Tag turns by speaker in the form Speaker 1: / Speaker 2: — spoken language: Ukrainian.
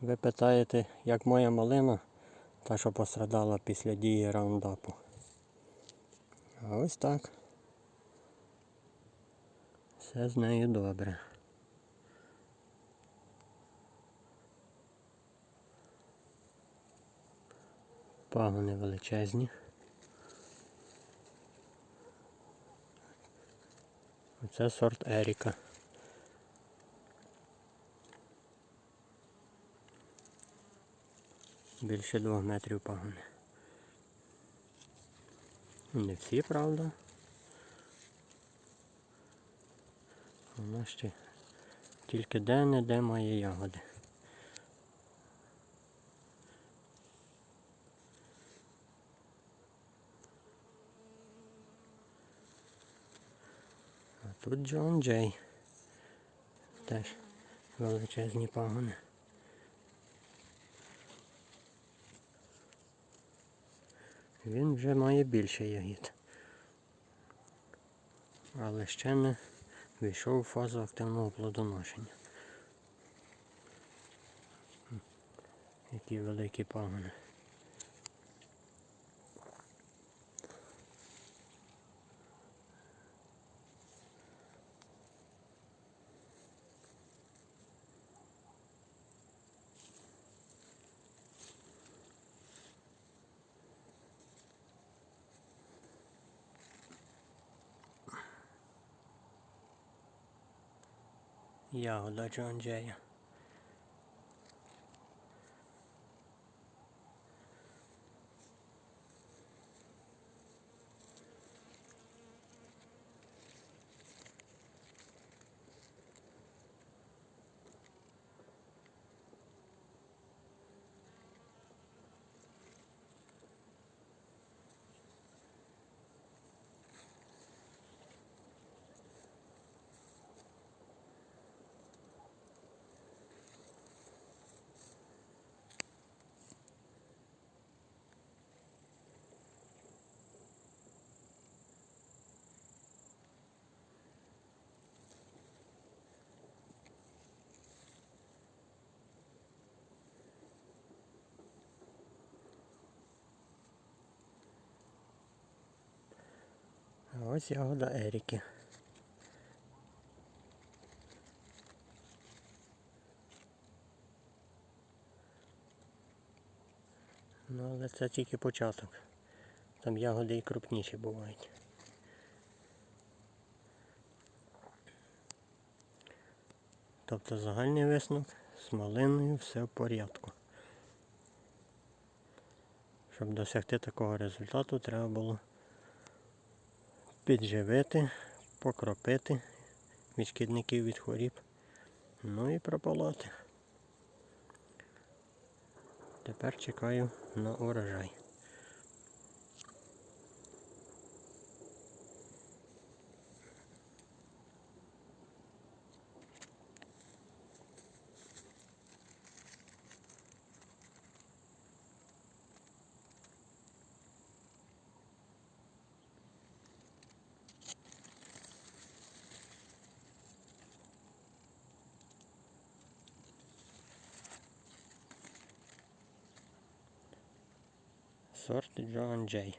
Speaker 1: Ви питаєте, як моя малина, та що пострадала після дії раундапу. А ось так. Все з нею добре. Пагони величезні. Оце сорт Еріка. Більше двох метрів пагони. Не всі, правда. Вона ще тільки де-не-де має ягоди. А тут Джон Джей. Теж величезні пагони. Він вже має більше ягід. Але ще не війшов у фазу активного плодоношення. Які великі пагони. Ягода Джон Джея. А ось ягода Еріки. Ну, але це тільки початок. Там ягоди і крупніші бувають. Тобто загальний висновок з малиною все в порядку. Щоб досягти такого результату, треба було підживити, покропити від шкідників від хворіб, ну і прополоти. Тепер чекаю на урожай. Сорт Джоан Джей.